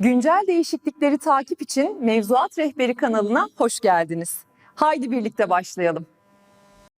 Güncel değişiklikleri takip için Mevzuat Rehberi kanalına hoş geldiniz. Haydi birlikte başlayalım.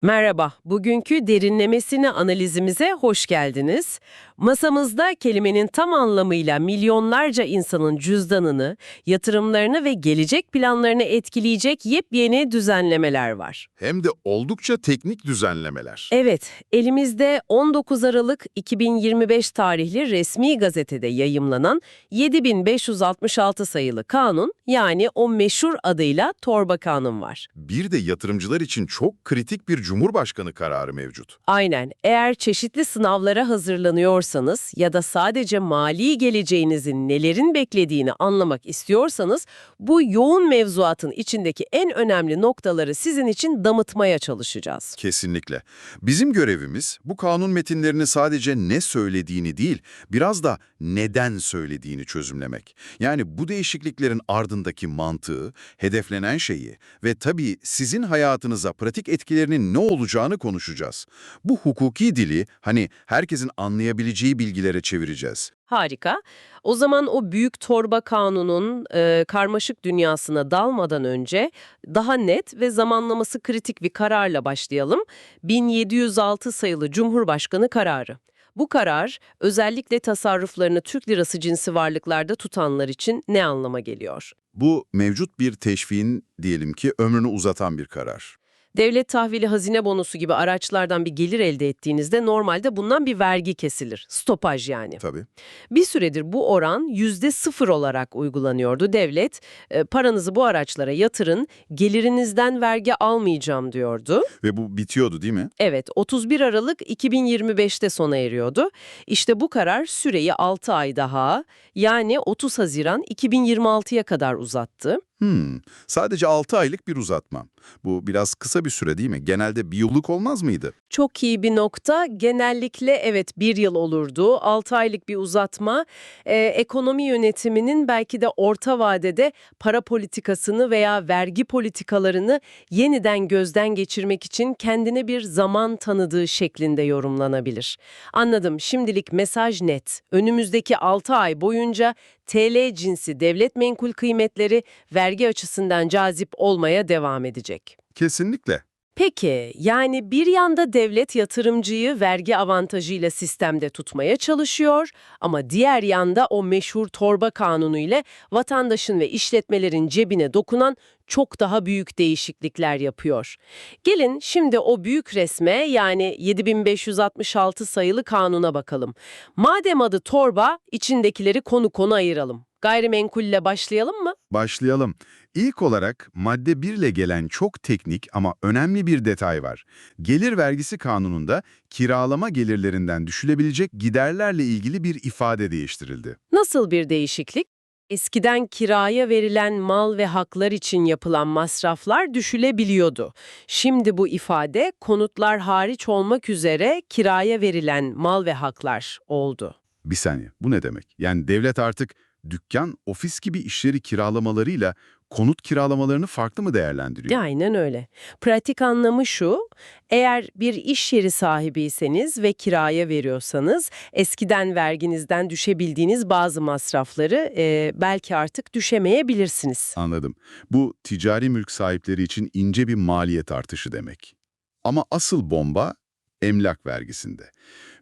Merhaba, bugünkü derinlemesine analizimize hoş geldiniz. Masamızda kelimenin tam anlamıyla milyonlarca insanın cüzdanını, yatırımlarını ve gelecek planlarını etkileyecek yepyeni düzenlemeler var. Hem de oldukça teknik düzenlemeler. Evet, elimizde 19 Aralık 2025 tarihli resmi gazetede yayımlanan 7566 sayılı kanun yani o meşhur adıyla Torba Kanun var. Bir de yatırımcılar için çok kritik bir Cumhurbaşkanı kararı mevcut. Aynen. Eğer çeşitli sınavlara hazırlanıyorsanız ya da sadece mali geleceğinizin nelerin beklediğini anlamak istiyorsanız bu yoğun mevzuatın içindeki en önemli noktaları sizin için damıtmaya çalışacağız. Kesinlikle. Bizim görevimiz bu kanun metinlerini sadece ne söylediğini değil, biraz da neden söylediğini çözümlemek. Yani bu değişikliklerin ardındaki mantığı, hedeflenen şeyi ve tabii sizin hayatınıza pratik etkilerinin ne olacağını konuşacağız. Bu hukuki dili hani herkesin anlayabileceği bilgilere çevireceğiz. Harika. O zaman o büyük torba kanunun e, karmaşık dünyasına dalmadan önce daha net ve zamanlaması kritik bir kararla başlayalım. 1706 sayılı Cumhurbaşkanı kararı. Bu karar özellikle tasarruflarını Türk lirası cinsi varlıklarda tutanlar için ne anlama geliyor? Bu mevcut bir teşviğin diyelim ki ömrünü uzatan bir karar. Devlet tahvili hazine bonosu gibi araçlardan bir gelir elde ettiğinizde normalde bundan bir vergi kesilir. Stopaj yani. Tabii. Bir süredir bu oran yüzde sıfır olarak uygulanıyordu. Devlet e, paranızı bu araçlara yatırın, gelirinizden vergi almayacağım diyordu. Ve bu bitiyordu değil mi? Evet 31 Aralık 2025'te sona eriyordu. İşte bu karar süreyi 6 ay daha yani 30 Haziran 2026'ya kadar uzattı. Hmm, sadece 6 aylık bir uzatma. Bu biraz kısa bir süre değil mi? Genelde bir yıllık olmaz mıydı? Çok iyi bir nokta. Genellikle evet bir yıl olurdu. 6 aylık bir uzatma. Ee, ekonomi yönetiminin belki de orta vadede para politikasını veya vergi politikalarını yeniden gözden geçirmek için kendine bir zaman tanıdığı şeklinde yorumlanabilir. Anladım. Şimdilik mesaj net. Önümüzdeki 6 ay boyunca TL cinsi devlet menkul kıymetleri vergi açısından cazip olmaya devam edecek. Kesinlikle. Peki, yani bir yanda devlet yatırımcıyı vergi avantajıyla sistemde tutmaya çalışıyor ama diğer yanda o meşhur torba kanunu ile vatandaşın ve işletmelerin cebine dokunan çok daha büyük değişiklikler yapıyor. Gelin şimdi o büyük resme yani 7566 sayılı kanuna bakalım. Madem adı torba, içindekileri konu konu ayıralım. Gayrimenkulle başlayalım mı? Başlayalım. İlk olarak madde 1 ile gelen çok teknik ama önemli bir detay var. Gelir vergisi kanununda kiralama gelirlerinden düşülebilecek giderlerle ilgili bir ifade değiştirildi. Nasıl bir değişiklik? Eskiden kiraya verilen mal ve haklar için yapılan masraflar düşülebiliyordu. Şimdi bu ifade konutlar hariç olmak üzere kiraya verilen mal ve haklar oldu. Bir saniye, bu ne demek? Yani devlet artık dükkan, ofis gibi işleri kiralamalarıyla konut kiralamalarını farklı mı değerlendiriyor? Aynen öyle. Pratik anlamı şu, eğer bir iş yeri sahibiyseniz ve kiraya veriyorsanız eskiden verginizden düşebildiğiniz bazı masrafları e, belki artık düşemeyebilirsiniz. Anladım. Bu ticari mülk sahipleri için ince bir maliyet artışı demek. Ama asıl bomba emlak vergisinde.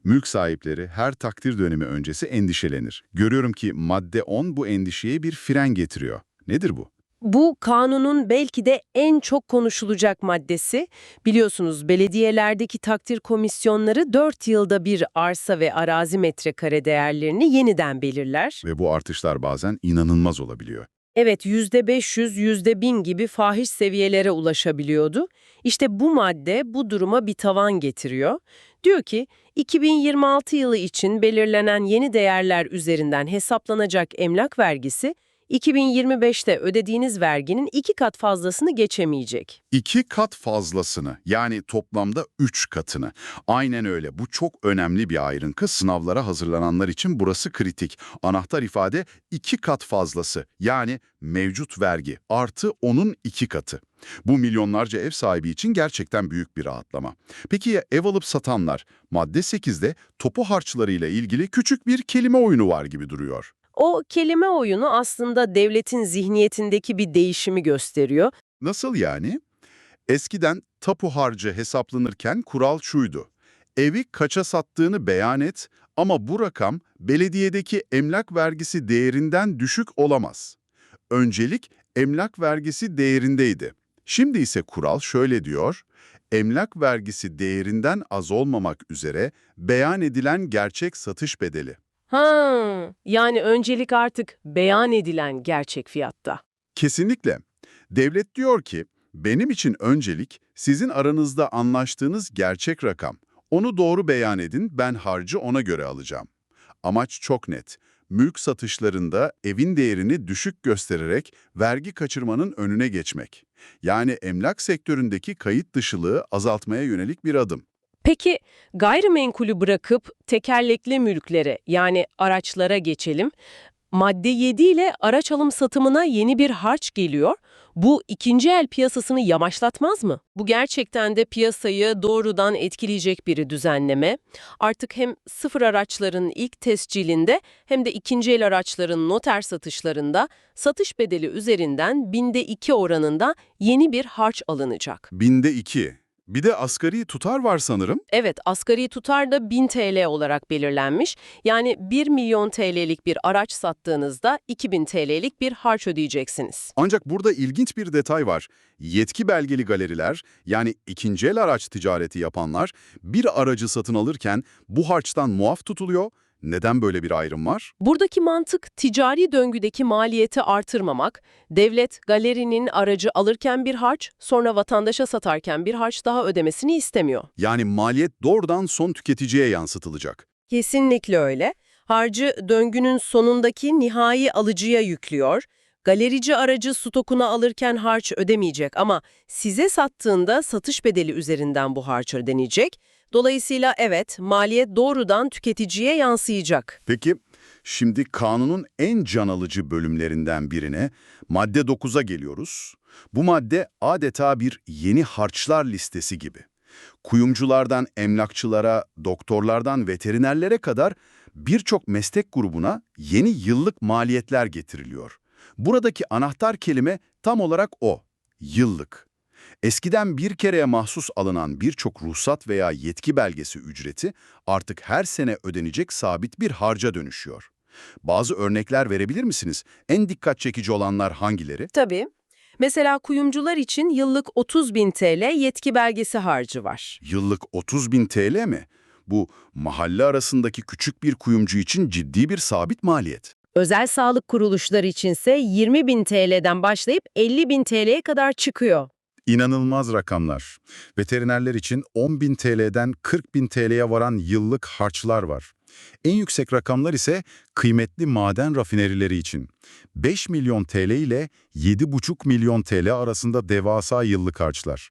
Mülk sahipleri her takdir dönemi öncesi endişelenir. Görüyorum ki madde 10 bu endişeye bir fren getiriyor. Nedir bu? Bu kanunun belki de en çok konuşulacak maddesi. Biliyorsunuz belediyelerdeki takdir komisyonları 4 yılda bir arsa ve arazi metrekare değerlerini yeniden belirler. Ve bu artışlar bazen inanılmaz olabiliyor. Evet %500, %1000 gibi fahiş seviyelere ulaşabiliyordu. İşte bu madde bu duruma bir tavan getiriyor. Diyor ki 2026 yılı için belirlenen yeni değerler üzerinden hesaplanacak emlak vergisi 2025'te ödediğiniz verginin iki kat fazlasını geçemeyecek. İki kat fazlasını yani toplamda üç katını. Aynen öyle. Bu çok önemli bir ayrıntı. Sınavlara hazırlananlar için burası kritik. Anahtar ifade iki kat fazlası yani mevcut vergi artı onun iki katı. Bu milyonlarca ev sahibi için gerçekten büyük bir rahatlama. Peki ya ev alıp satanlar? Madde 8'de topu harçlarıyla ilgili küçük bir kelime oyunu var gibi duruyor. O kelime oyunu aslında devletin zihniyetindeki bir değişimi gösteriyor. Nasıl yani? Eskiden tapu harcı hesaplanırken kural şuydu. Evi kaça sattığını beyan et ama bu rakam belediyedeki emlak vergisi değerinden düşük olamaz. Öncelik emlak vergisi değerindeydi. Şimdi ise kural şöyle diyor. Emlak vergisi değerinden az olmamak üzere beyan edilen gerçek satış bedeli. Ha, yani öncelik artık beyan edilen gerçek fiyatta. Kesinlikle. Devlet diyor ki, benim için öncelik sizin aranızda anlaştığınız gerçek rakam. Onu doğru beyan edin, ben harcı ona göre alacağım. Amaç çok net. Mülk satışlarında evin değerini düşük göstererek vergi kaçırmanın önüne geçmek. Yani emlak sektöründeki kayıt dışılığı azaltmaya yönelik bir adım. Peki gayrimenkulü bırakıp tekerlekli mülklere yani araçlara geçelim. Madde 7 ile araç alım satımına yeni bir harç geliyor. Bu ikinci el piyasasını yamaçlatmaz mı? Bu gerçekten de piyasayı doğrudan etkileyecek bir düzenleme. Artık hem sıfır araçların ilk tescilinde hem de ikinci el araçların noter satışlarında satış bedeli üzerinden binde 2 oranında yeni bir harç alınacak. Binde iki. Bir de asgari tutar var sanırım. Evet, asgari tutar da 1000 TL olarak belirlenmiş. Yani 1 milyon TL'lik bir araç sattığınızda 2000 TL'lik bir harç ödeyeceksiniz. Ancak burada ilginç bir detay var. Yetki belgeli galeriler, yani ikinci el araç ticareti yapanlar, bir aracı satın alırken bu harçtan muaf tutuluyor. Neden böyle bir ayrım var? Buradaki mantık ticari döngüdeki maliyeti artırmamak. Devlet galerinin aracı alırken bir harç, sonra vatandaşa satarken bir harç daha ödemesini istemiyor. Yani maliyet doğrudan son tüketiciye yansıtılacak. Kesinlikle öyle. Harcı döngünün sonundaki nihai alıcıya yüklüyor. Galerici aracı stokuna alırken harç ödemeyecek ama size sattığında satış bedeli üzerinden bu harç ödenecek. Dolayısıyla evet, maliyet doğrudan tüketiciye yansıyacak. Peki, şimdi kanunun en can alıcı bölümlerinden birine, madde 9'a geliyoruz. Bu madde adeta bir yeni harçlar listesi gibi. Kuyumculardan emlakçılara, doktorlardan veterinerlere kadar birçok meslek grubuna yeni yıllık maliyetler getiriliyor. Buradaki anahtar kelime tam olarak o, yıllık. Eskiden bir kereye mahsus alınan birçok ruhsat veya yetki belgesi ücreti artık her sene ödenecek sabit bir harca dönüşüyor. Bazı örnekler verebilir misiniz? En dikkat çekici olanlar hangileri? Tabii. Mesela kuyumcular için yıllık 30 bin TL yetki belgesi harcı var. Yıllık 30 bin TL mi? Bu mahalle arasındaki küçük bir kuyumcu için ciddi bir sabit maliyet. Özel sağlık kuruluşları içinse 20 bin TL'den başlayıp 50 bin TL'ye kadar çıkıyor. İnanılmaz rakamlar. Veterinerler için 10 bin TL'den 40 bin TL'ye varan yıllık harçlar var. En yüksek rakamlar ise kıymetli maden rafinerileri için. 5 milyon TL ile 7,5 milyon TL arasında devasa yıllık harçlar.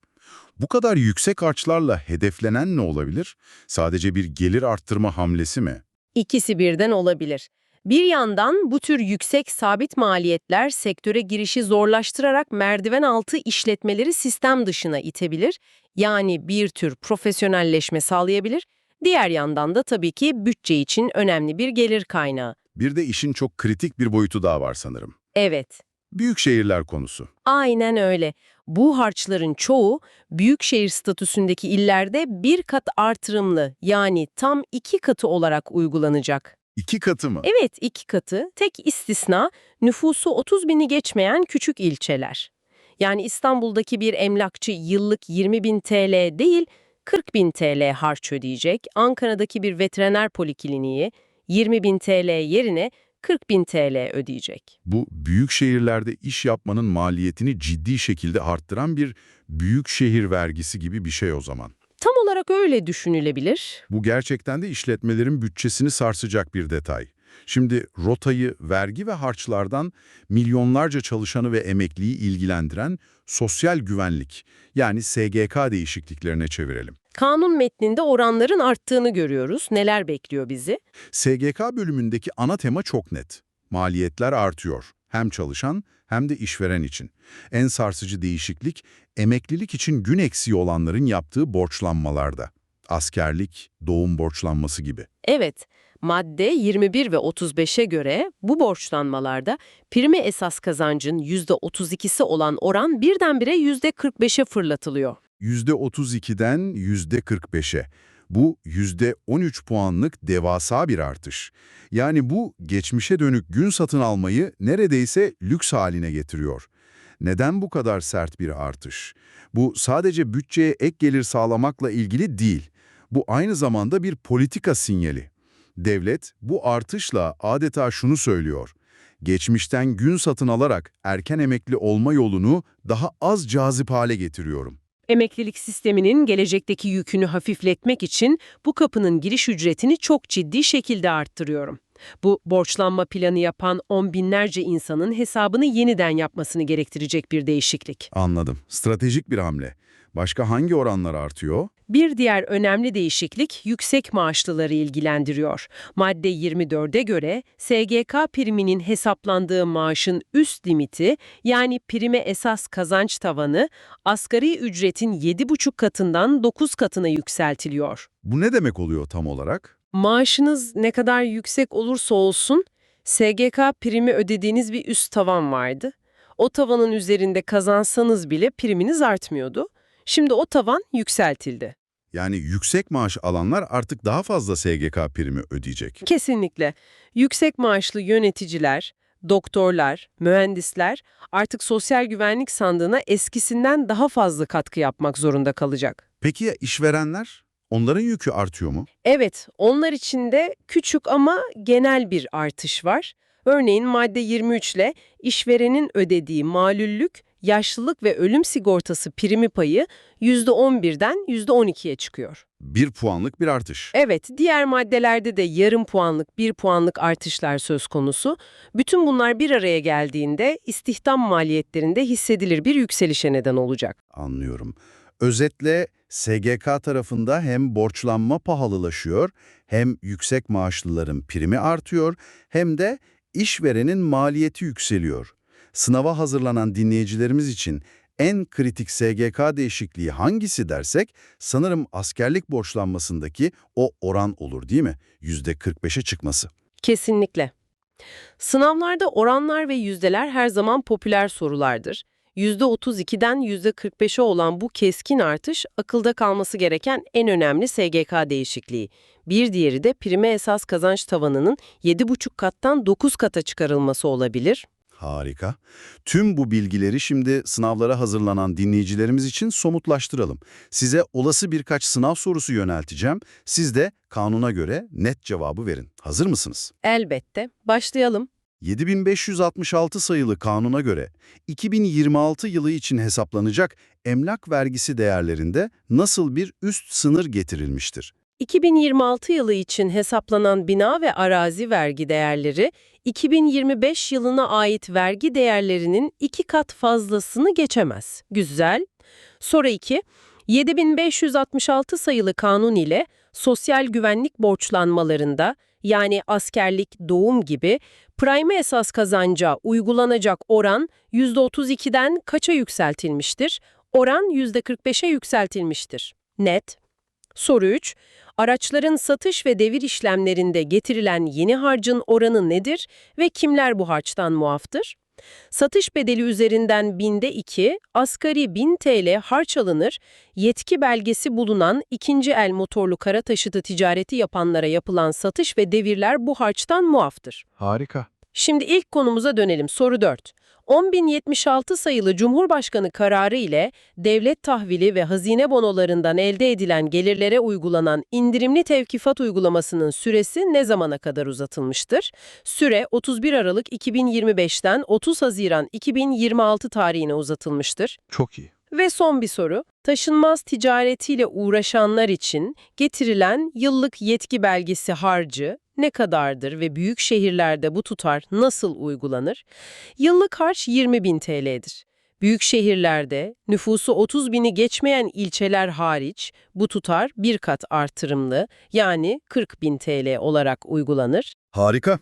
Bu kadar yüksek harçlarla hedeflenen ne olabilir? Sadece bir gelir arttırma hamlesi mi? İkisi birden olabilir. Bir yandan bu tür yüksek sabit maliyetler sektöre girişi zorlaştırarak merdiven altı işletmeleri sistem dışına itebilir. Yani bir tür profesyonelleşme sağlayabilir. Diğer yandan da tabii ki bütçe için önemli bir gelir kaynağı. Bir de işin çok kritik bir boyutu daha var sanırım. Evet, Büyük şehirler konusu. aynen öyle. Bu harçların çoğu büyükşehir statüsündeki illerde bir kat artırımlı yani tam iki katı olarak uygulanacak. İki katı mı? Evet iki katı, tek istisna nüfusu 30 bini geçmeyen küçük ilçeler. Yani İstanbul'daki bir emlakçı yıllık 20 bin TL değil 40 bin TL harç ödeyecek. Ankara'daki bir veteriner polikliniği 20 bin TL yerine 40 bin TL ödeyecek. Bu büyük şehirlerde iş yapmanın maliyetini ciddi şekilde arttıran bir büyük şehir vergisi gibi bir şey o zaman. Tam olarak öyle düşünülebilir. Bu gerçekten de işletmelerin bütçesini sarsacak bir detay. Şimdi rotayı vergi ve harçlardan milyonlarca çalışanı ve emekliyi ilgilendiren sosyal güvenlik yani SGK değişikliklerine çevirelim. Kanun metninde oranların arttığını görüyoruz. Neler bekliyor bizi? SGK bölümündeki ana tema çok net. Maliyetler artıyor. Hem çalışan hem de işveren için. En sarsıcı değişiklik, emeklilik için gün eksiği olanların yaptığı borçlanmalarda. Askerlik, doğum borçlanması gibi. Evet, Madde 21 ve 35'e göre bu borçlanmalarda prime esas kazancın %32'si olan oran birdenbire %45'e fırlatılıyor. %32'den %45'e. Bu %13 puanlık devasa bir artış. Yani bu geçmişe dönük gün satın almayı neredeyse lüks haline getiriyor. Neden bu kadar sert bir artış? Bu sadece bütçeye ek gelir sağlamakla ilgili değil. Bu aynı zamanda bir politika sinyali. Devlet bu artışla adeta şunu söylüyor. Geçmişten gün satın alarak erken emekli olma yolunu daha az cazip hale getiriyorum. Emeklilik sisteminin gelecekteki yükünü hafifletmek için bu kapının giriş ücretini çok ciddi şekilde arttırıyorum. Bu borçlanma planı yapan on binlerce insanın hesabını yeniden yapmasını gerektirecek bir değişiklik. Anladım. Stratejik bir hamle. Başka hangi oranlar artıyor? Bir diğer önemli değişiklik yüksek maaşlıları ilgilendiriyor. Madde 24'e göre SGK priminin hesaplandığı maaşın üst limiti yani prime esas kazanç tavanı asgari ücretin 7,5 katından 9 katına yükseltiliyor. Bu ne demek oluyor tam olarak? Maaşınız ne kadar yüksek olursa olsun SGK primi ödediğiniz bir üst tavan vardı. O tavanın üzerinde kazansanız bile priminiz artmıyordu. Şimdi o tavan yükseltildi. Yani yüksek maaş alanlar artık daha fazla SGK primi ödeyecek. Kesinlikle. Yüksek maaşlı yöneticiler, doktorlar, mühendisler artık sosyal güvenlik sandığına eskisinden daha fazla katkı yapmak zorunda kalacak. Peki ya işverenler? Onların yükü artıyor mu? Evet, onlar için de küçük ama genel bir artış var. Örneğin madde 23 ile işverenin ödediği malüllük, yaşlılık ve ölüm sigortası primi payı %11'den %12'ye çıkıyor. Bir puanlık bir artış. Evet, diğer maddelerde de yarım puanlık, bir puanlık artışlar söz konusu. Bütün bunlar bir araya geldiğinde istihdam maliyetlerinde hissedilir bir yükselişe neden olacak. Anlıyorum. Özetle SGK tarafında hem borçlanma pahalılaşıyor, hem yüksek maaşlıların primi artıyor, hem de işverenin maliyeti yükseliyor. Sınava hazırlanan dinleyicilerimiz için en kritik SGK değişikliği hangisi dersek sanırım askerlik borçlanmasındaki o oran olur değil mi? %45'e çıkması. Kesinlikle. Sınavlarda oranlar ve yüzdeler her zaman popüler sorulardır. %32'den %45'e olan bu keskin artış akılda kalması gereken en önemli SGK değişikliği. Bir diğeri de prime esas kazanç tavanının 7,5 kattan 9 kata çıkarılması olabilir. Harika. Tüm bu bilgileri şimdi sınavlara hazırlanan dinleyicilerimiz için somutlaştıralım. Size olası birkaç sınav sorusu yönelteceğim. Siz de kanuna göre net cevabı verin. Hazır mısınız? Elbette. Başlayalım. 7566 sayılı kanuna göre 2026 yılı için hesaplanacak emlak vergisi değerlerinde nasıl bir üst sınır getirilmiştir? 2026 yılı için hesaplanan bina ve arazi vergi değerleri, 2025 yılına ait vergi değerlerinin iki kat fazlasını geçemez. Güzel. Soru 2. 7566 sayılı kanun ile sosyal güvenlik borçlanmalarında yani askerlik, doğum gibi prime esas kazanca uygulanacak oran %32'den kaça yükseltilmiştir? Oran %45'e yükseltilmiştir. Net. Soru 3. Araçların satış ve devir işlemlerinde getirilen yeni harcın oranı nedir ve kimler bu harçtan muaftır? Satış bedeli üzerinden binde 2, asgari 1000 TL harç alınır, yetki belgesi bulunan ikinci el motorlu kara taşıtı ticareti yapanlara yapılan satış ve devirler bu harçtan muaftır. Harika. Şimdi ilk konumuza dönelim. Soru 4. 10.076 sayılı Cumhurbaşkanı kararı ile devlet tahvili ve hazine bonolarından elde edilen gelirlere uygulanan indirimli tevkifat uygulamasının süresi ne zamana kadar uzatılmıştır? Süre 31 Aralık 2025'ten 30 Haziran 2026 tarihine uzatılmıştır. Çok iyi. Ve son bir soru. Taşınmaz ticaretiyle uğraşanlar için getirilen yıllık yetki belgesi harcı ne kadardır ve büyük şehirlerde bu tutar nasıl uygulanır? Yıllık harç 20 bin TL'dir. Büyük şehirlerde nüfusu 30 bini geçmeyen ilçeler hariç bu tutar bir kat artırımlı yani 40 bin TL olarak uygulanır. Harika.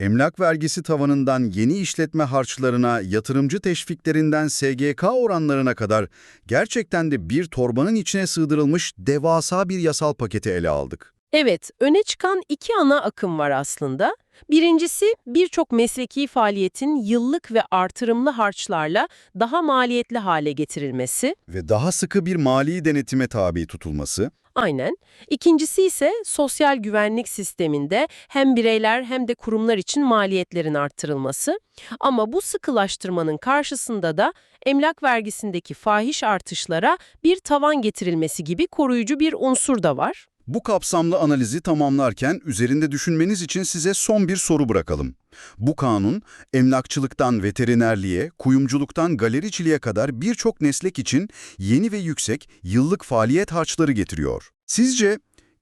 Emlak vergisi tavanından yeni işletme harçlarına, yatırımcı teşviklerinden SGK oranlarına kadar gerçekten de bir torbanın içine sığdırılmış devasa bir yasal paketi ele aldık. Evet, öne çıkan iki ana akım var aslında. Birincisi birçok mesleki faaliyetin yıllık ve artırımlı harçlarla daha maliyetli hale getirilmesi. Ve daha sıkı bir mali denetime tabi tutulması, Aynen. İkincisi ise sosyal güvenlik sisteminde hem bireyler hem de kurumlar için maliyetlerin arttırılması. Ama bu sıkılaştırmanın karşısında da emlak vergisindeki fahiş artışlara bir tavan getirilmesi gibi koruyucu bir unsur da var. Bu kapsamlı analizi tamamlarken üzerinde düşünmeniz için size son bir soru bırakalım. Bu kanun, emlakçılıktan veterinerliğe, kuyumculuktan galericiliğe kadar birçok meslek için yeni ve yüksek yıllık faaliyet harçları getiriyor. Sizce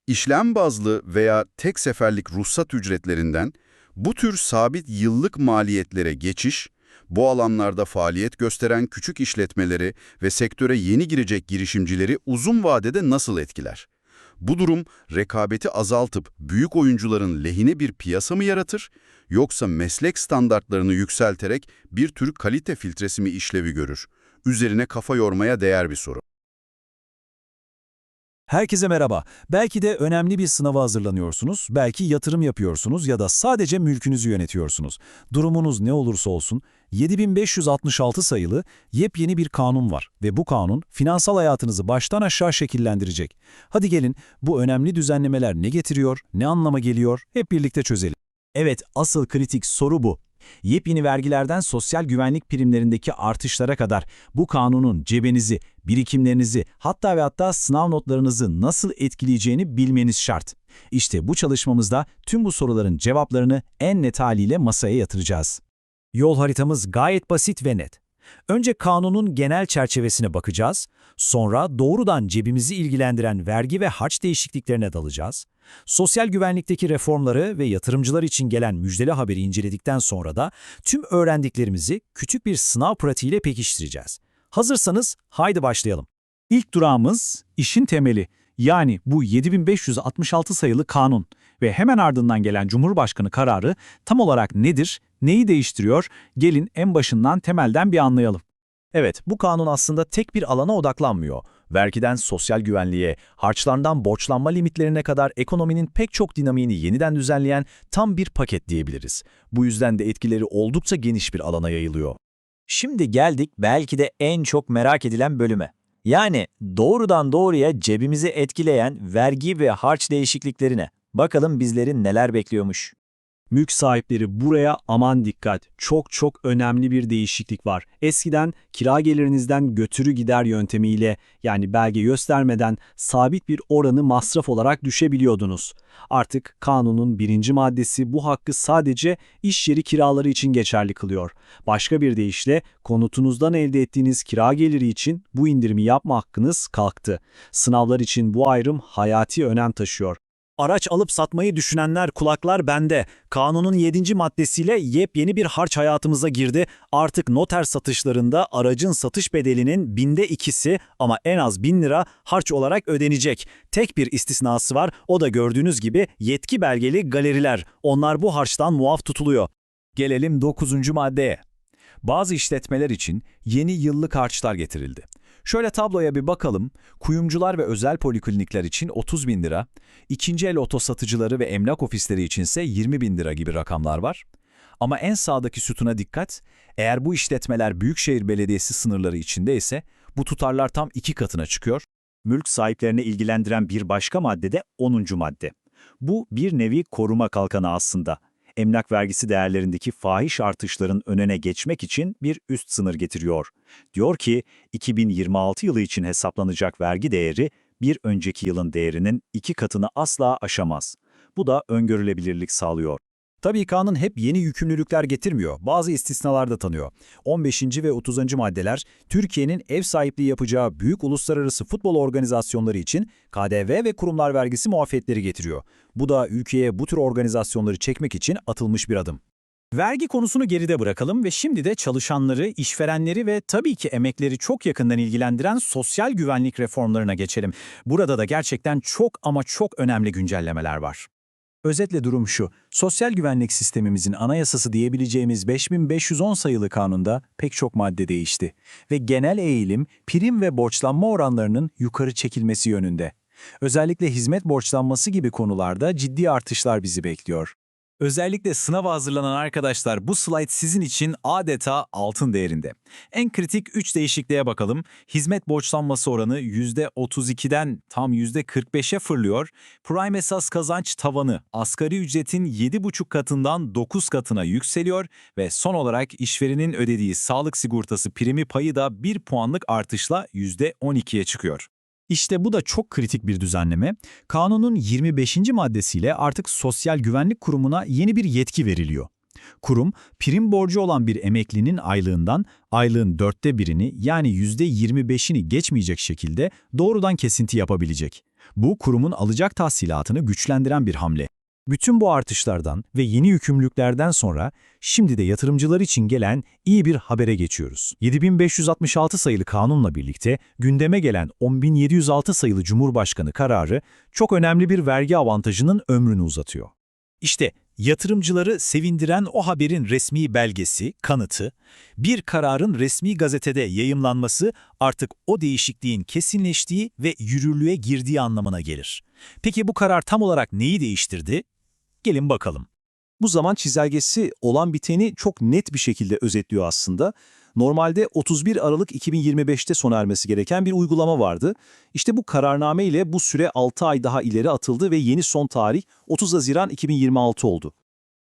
işlem bazlı veya tek seferlik ruhsat ücretlerinden bu tür sabit yıllık maliyetlere geçiş, bu alanlarda faaliyet gösteren küçük işletmeleri ve sektöre yeni girecek girişimcileri uzun vadede nasıl etkiler? Bu durum rekabeti azaltıp büyük oyuncuların lehine bir piyasa mı yaratır, yoksa meslek standartlarını yükselterek bir tür kalite filtresi mi işlevi görür? Üzerine kafa yormaya değer bir soru. Herkese merhaba. Belki de önemli bir sınava hazırlanıyorsunuz, belki yatırım yapıyorsunuz ya da sadece mülkünüzü yönetiyorsunuz. Durumunuz ne olursa olsun, 7566 sayılı yepyeni bir kanun var ve bu kanun finansal hayatınızı baştan aşağı şekillendirecek. Hadi gelin bu önemli düzenlemeler ne getiriyor, ne anlama geliyor hep birlikte çözelim. Evet, asıl kritik soru bu. Yepyeni vergilerden sosyal güvenlik primlerindeki artışlara kadar bu kanunun cebinizi, birikimlerinizi hatta ve hatta sınav notlarınızı nasıl etkileyeceğini bilmeniz şart. İşte bu çalışmamızda tüm bu soruların cevaplarını en net haliyle masaya yatıracağız. Yol haritamız gayet basit ve net. Önce kanunun genel çerçevesine bakacağız, sonra doğrudan cebimizi ilgilendiren vergi ve harç değişikliklerine dalacağız. Sosyal güvenlikteki reformları ve yatırımcılar için gelen müjdeli haberi inceledikten sonra da tüm öğrendiklerimizi küçük bir sınav pratiğiyle pekiştireceğiz. Hazırsanız haydi başlayalım. İlk durağımız işin temeli yani bu 7566 sayılı kanun ve hemen ardından gelen Cumhurbaşkanı kararı tam olarak nedir, neyi değiştiriyor? Gelin en başından temelden bir anlayalım. Evet, bu kanun aslında tek bir alana odaklanmıyor. Vergiden sosyal güvenliğe, harçlardan borçlanma limitlerine kadar ekonominin pek çok dinamiğini yeniden düzenleyen tam bir paket diyebiliriz. Bu yüzden de etkileri oldukça geniş bir alana yayılıyor. Şimdi geldik belki de en çok merak edilen bölüme. Yani doğrudan doğruya cebimizi etkileyen vergi ve harç değişikliklerine. Bakalım bizleri neler bekliyormuş. Mülk sahipleri buraya aman dikkat. Çok çok önemli bir değişiklik var. Eskiden kira gelirinizden götürü gider yöntemiyle yani belge göstermeden sabit bir oranı masraf olarak düşebiliyordunuz. Artık kanunun birinci maddesi bu hakkı sadece iş yeri kiraları için geçerli kılıyor. Başka bir deyişle konutunuzdan elde ettiğiniz kira geliri için bu indirimi yapma hakkınız kalktı. Sınavlar için bu ayrım hayati önem taşıyor. Araç alıp satmayı düşünenler kulaklar bende. Kanunun 7. maddesiyle yepyeni bir harç hayatımıza girdi. Artık noter satışlarında aracın satış bedelinin binde ikisi ama en az 1000 lira harç olarak ödenecek. Tek bir istisnası var o da gördüğünüz gibi yetki belgeli galeriler. Onlar bu harçtan muaf tutuluyor. Gelelim 9. maddeye. Bazı işletmeler için yeni yıllık harçlar getirildi. Şöyle tabloya bir bakalım. Kuyumcular ve özel poliklinikler için 30 bin lira, ikinci el oto satıcıları ve emlak ofisleri içinse 20 bin lira gibi rakamlar var. Ama en sağdaki sütuna dikkat, eğer bu işletmeler Büyükşehir Belediyesi sınırları içinde ise bu tutarlar tam iki katına çıkıyor. Mülk sahiplerini ilgilendiren bir başka madde de 10. madde. Bu bir nevi koruma kalkanı aslında. Emlak vergisi değerlerindeki fahiş artışların önüne geçmek için bir üst sınır getiriyor. Diyor ki 2026 yılı için hesaplanacak vergi değeri bir önceki yılın değerinin iki katını asla aşamaz. Bu da öngörülebilirlik sağlıyor. Tabii kanun hep yeni yükümlülükler getirmiyor. Bazı istisnalar da tanıyor. 15. ve 30. maddeler Türkiye'nin ev sahipliği yapacağı büyük uluslararası futbol organizasyonları için KDV ve kurumlar vergisi muafiyetleri getiriyor. Bu da ülkeye bu tür organizasyonları çekmek için atılmış bir adım. Vergi konusunu geride bırakalım ve şimdi de çalışanları, işverenleri ve tabii ki emekleri çok yakından ilgilendiren sosyal güvenlik reformlarına geçelim. Burada da gerçekten çok ama çok önemli güncellemeler var. Özetle durum şu, sosyal güvenlik sistemimizin anayasası diyebileceğimiz 5510 sayılı kanunda pek çok madde değişti ve genel eğilim prim ve borçlanma oranlarının yukarı çekilmesi yönünde. Özellikle hizmet borçlanması gibi konularda ciddi artışlar bizi bekliyor. Özellikle sınava hazırlanan arkadaşlar bu slide sizin için adeta altın değerinde. En kritik 3 değişikliğe bakalım. Hizmet borçlanması oranı %32'den tam %45'e fırlıyor. Prime esas kazanç tavanı asgari ücretin 7,5 katından 9 katına yükseliyor ve son olarak işverenin ödediği sağlık sigortası primi payı da 1 puanlık artışla %12'ye çıkıyor. İşte bu da çok kritik bir düzenleme. Kanunun 25. maddesiyle artık Sosyal Güvenlik Kurumu'na yeni bir yetki veriliyor. Kurum, prim borcu olan bir emeklinin aylığından aylığın dörtte birini yani %25'ini geçmeyecek şekilde doğrudan kesinti yapabilecek. Bu kurumun alacak tahsilatını güçlendiren bir hamle. Bütün bu artışlardan ve yeni yükümlülüklerden sonra şimdi de yatırımcılar için gelen iyi bir habere geçiyoruz. 7566 sayılı kanunla birlikte gündeme gelen 10706 sayılı Cumhurbaşkanı kararı çok önemli bir vergi avantajının ömrünü uzatıyor. İşte yatırımcıları sevindiren o haberin resmi belgesi, kanıtı, bir kararın resmi gazetede yayımlanması artık o değişikliğin kesinleştiği ve yürürlüğe girdiği anlamına gelir. Peki bu karar tam olarak neyi değiştirdi? Gelin bakalım. Bu zaman çizelgesi olan biteni çok net bir şekilde özetliyor aslında. Normalde 31 Aralık 2025'te sona ermesi gereken bir uygulama vardı. İşte bu kararname ile bu süre 6 ay daha ileri atıldı ve yeni son tarih 30 Haziran 2026 oldu.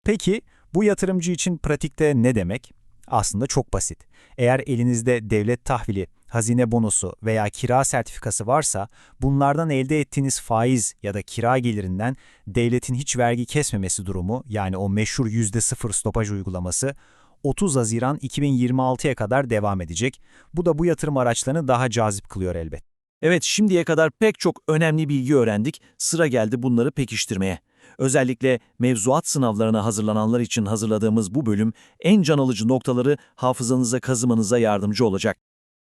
Peki bu yatırımcı için pratikte ne demek? Aslında çok basit. Eğer elinizde devlet tahvili, hazine bonusu veya kira sertifikası varsa bunlardan elde ettiğiniz faiz ya da kira gelirinden devletin hiç vergi kesmemesi durumu yani o meşhur %0 stopaj uygulaması 30 Haziran 2026'ya kadar devam edecek. Bu da bu yatırım araçlarını daha cazip kılıyor elbet. Evet şimdiye kadar pek çok önemli bilgi öğrendik. Sıra geldi bunları pekiştirmeye. Özellikle mevzuat sınavlarına hazırlananlar için hazırladığımız bu bölüm en can alıcı noktaları hafızanıza kazımanıza yardımcı olacak.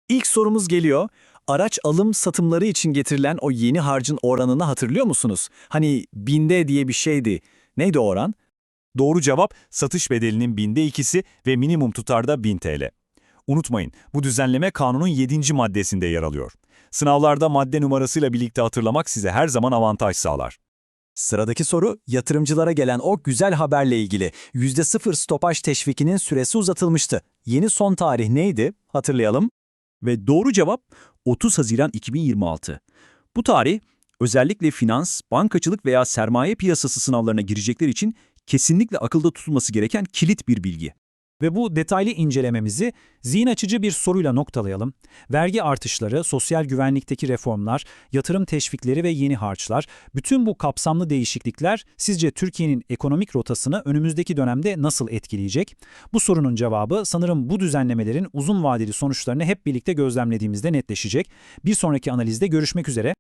İlk sorumuz geliyor. Araç alım satımları için getirilen o yeni harcın oranını hatırlıyor musunuz? Hani binde diye bir şeydi. Neydi oran? Doğru cevap satış bedelinin binde ikisi ve minimum tutarda 1000 TL. Unutmayın bu düzenleme kanunun 7. maddesinde yer alıyor. Sınavlarda madde numarasıyla birlikte hatırlamak size her zaman avantaj sağlar. Sıradaki soru yatırımcılara gelen o güzel haberle ilgili. %0 stopaj teşvikinin süresi uzatılmıştı. Yeni son tarih neydi? Hatırlayalım. Ve doğru cevap 30 Haziran 2026. Bu tarih özellikle finans, bankacılık veya sermaye piyasası sınavlarına girecekler için kesinlikle akılda tutulması gereken kilit bir bilgi. Ve bu detaylı incelememizi zihin açıcı bir soruyla noktalayalım. Vergi artışları, sosyal güvenlikteki reformlar, yatırım teşvikleri ve yeni harçlar, bütün bu kapsamlı değişiklikler sizce Türkiye'nin ekonomik rotasını önümüzdeki dönemde nasıl etkileyecek? Bu sorunun cevabı sanırım bu düzenlemelerin uzun vadeli sonuçlarını hep birlikte gözlemlediğimizde netleşecek. Bir sonraki analizde görüşmek üzere.